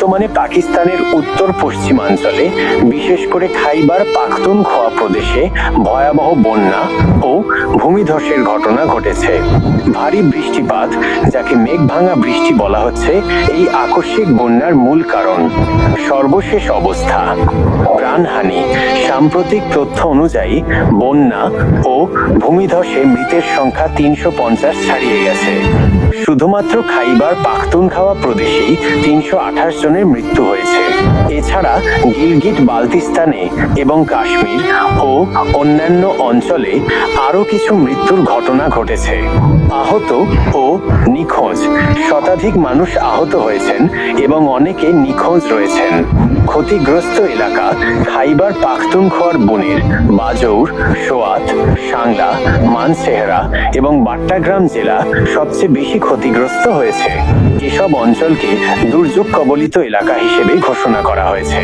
বর্তমানে পাকিস্তানের উত্তর পশ্চিমাঞ্চলে, বিশেষ করে খাইবার পাখতুনখোয়া প্রদেশে ভয়াবহ বন্যা ও ভূমিধসের ঘটনা ঘটেছে। ভারী বৃষ্টিপাত, যাকে মেঘভাঙা বৃষ্টি বলা হচ্ছে, এই আকস্মিক বন্যার মূল কারণ। সর্বশেষ অবস্থা, প্রাণহানি। সাম্প্রতিক তথ্য অনুযায়ী, বন্যা ও ভূমিধসে মৃতের সংখ্যা তিনশো পঞ্চাশ ছাড়িয়ে গেছে। শুধুমাত্র খাইবার পাখতুনখাওয়া প্রদেশেই তিনশো আঠাশ জনের মৃত্যু হয়েছে। এছাড়া গিলগিট বালতিস্তানে এবং কাশ্মীর ও অন্যান্য অঞ্চলে আরও কিছু মৃত্যুর ঘটনা ঘটেছে। আহত ও নিখোঁজ শতাধিক মানুষ আহত হয়েছেন এবং অনেকে নিখোঁজ রয়েছেন। ক্ষতিগ্রস্ত এলাকা খাইবার পাখতুনখোয়ার বনের বাজৌর, সোয়াত, সাংলা, মানসেহরা এবং বাট্টাগ্রাম জেলা সবচেয়ে বেশি ক্ষতিগ্রস্ত হয়েছে। এসব অঞ্চলকে দুর্যোগ কবলিত এলাকা হিসেবে ঘোষণা করা হয়েছে।